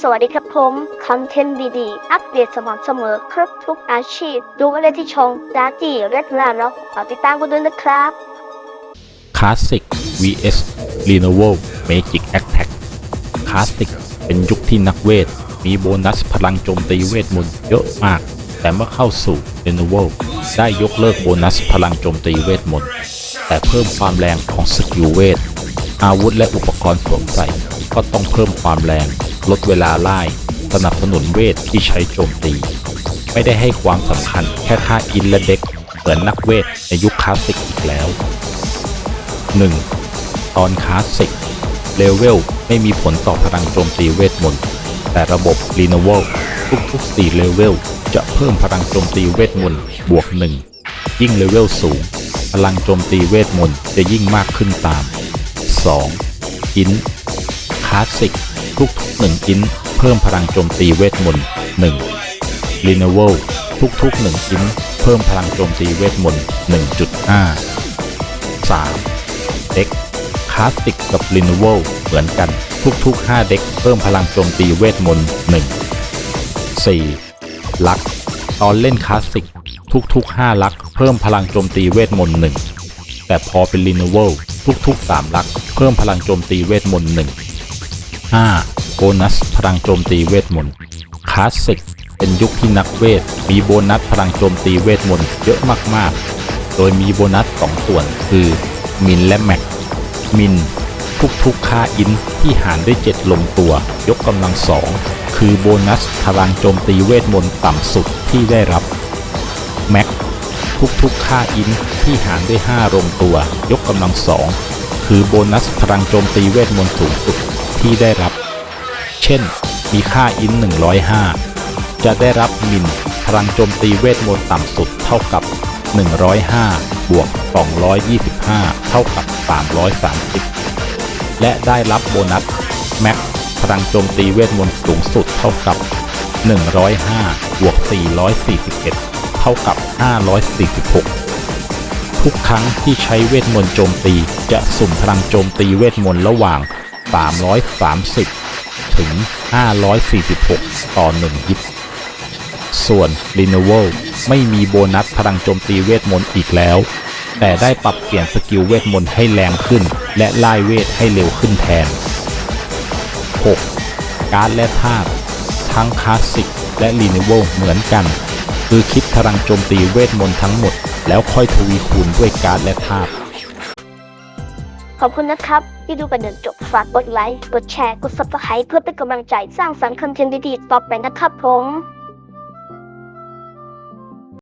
สวัสดีครับผมคอนเทนต์ดีๆ อัปเดตสม่ำเสมอครบทุกอาชีพ ดูอะไรที่ช่องดาจีเรดลาเนาะฝากติดตามกันด้วยนะครับ Classic vs Lenovo Magic Attack Classic เป็นยุคที่นักเวท มีโบนัสพลังโจมตีเวทมนต์เยอะมาก แต่เมื่อเข้าสู่ Lenovo ได้ยกเลิกโบนัสพลังโจมตีเวทมนต์ แต่เพิ่มความแรงของสกิลเวท อาวุธและอุปกรณ์สวมใส่ก็ต้องเพิ่มความแรง ลดเวลาไล่สนับสนุนเวทที่ใช้โจมตี ไม่ได้ให้ความสำคัญแค่ค่าอินและเด็กเหมือนนักเวทในยุคคลาสสิกอีกแล้ว 1. ตอนคลาสสิกเลเวลไม่มีผลต่อพลังโจมตีเวทมนต์แต่ระบบ r e n o v a l ทุกๆ4เลเวลจะเพิ่มพลังโจมตีเวทมนต์บวก 1 ยิ่งเลเวลสูง พลังโจมตีเวทมนต์จะยิ่งมากขึ้นตาม 2. อินคลาสสิกทุกๆ1อินเพิ่มพลังโจมตีเวทมนต์1 r e n o v a l ทุกๆ1อินเพิ่มพลังโจมตีเวทมนต์ 1.5 3. เด็กคลาสสิกกับ r e n o v a l เหมือนกันทุกๆ5เด็กเพิ่มพลังโจมตีเวทมนต์ 1 4. ลักตอนเล่นคลาสสิกทุกๆ5ลักเพิ่มพลังโจมตีเวทมนต์ 1 แต่พอเป็น r e n o v a l ทุกๆ 3 ลัก เพิ่มพลังโจมตีเวทมนต์1 5. โบนัสพลังโจมตีเวทมนต์คลาสสิกเป็นยุคที่นักเวท มีโบนัสพลังโจมตีเวทมนต์เยอะมากๆ โดยมีโบนัส 2 ส่วนคือมินและแม็ก มิน ทุกๆค่าอินที่หารด้วย 7 ลงตัว ยกกำลังสองคือโบนัสพลังโจมตีเวทมนต์ต่ำสุดที่ได้รับแม็ก ทุกๆ ค่าอินที่หารด้วย 5 ลงตัว ยกกำลังสองคือโบนัสพลังโจมตีเวทมนต์สูงสุดที่ได้รับ เช่น มีค่าอิน 105 จะได้รับมินพลังโจมตีเวทมนต์ต่ำสุดเท่ากับ 105 บวก 225 เท่ากับ 330 และได้รับโบนัสแม็กพลังโจมตีเวทมนต์สูงสุดเท่ากับ 105 บวก 441 เท่ากับ 546 ทุกครั้งที่ใช้เวทมนต์โจมตีจะสุ่มพลังโจมตีเวทมนต์ระหว่าง 330 ถึง 546 ต่อ1ฮิตส่วน r e n o v a l ไม่มีโบนัสพลังโจมตีเวทมนต์อีกแล้ว แต่ได้ปรับเปลี่ยนสกิลเวทมนต์ให้แรงขึ้น และไล่เวทให้เร็วขึ้นแทน 6. การดและธาตุทั้งคลาสสิกและ r e n o v a l เหมือนกัน คือคิดพลังโจมตีเวทมนต์ทั้งหมด แล้วค่อยทวีคูณด้วยการดและธาตุขอบคุณนะครับ ที่ดูกันจนจบฝากกดไลค์ กดแชร์ กด subscribe เพื่อเป็นกำลังใจสร้างสรรค์คอนเทนต์ดีๆต่อไปนะครับผม